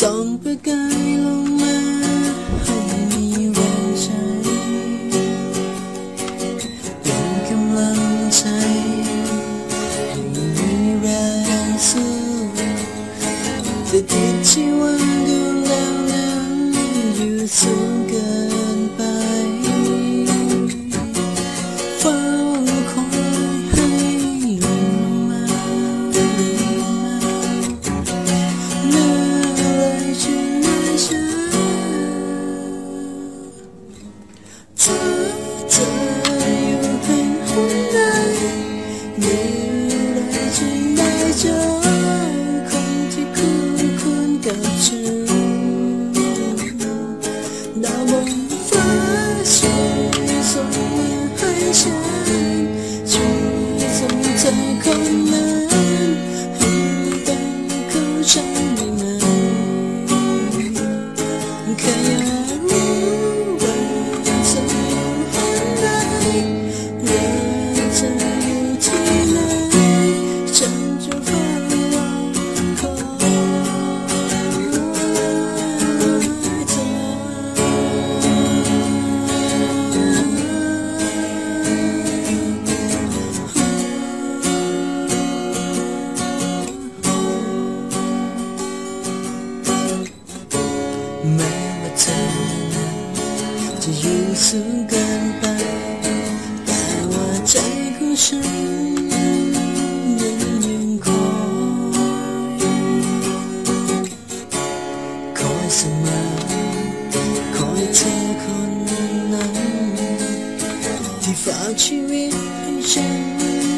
ส่องประกายลงมาให้มีแรงใช้เป็นกำลังใจให้มีแรงสู้จะทิตชีวันดวงดาวนั้นอยู่สูงเกินไป Thank you. อยู่สูกินไป แต่ว่าใจขอฉันยังยังคอยคอยเสมอคอยเธอคนนั้นที่ฝากชีวิตให้ฉัน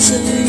dancing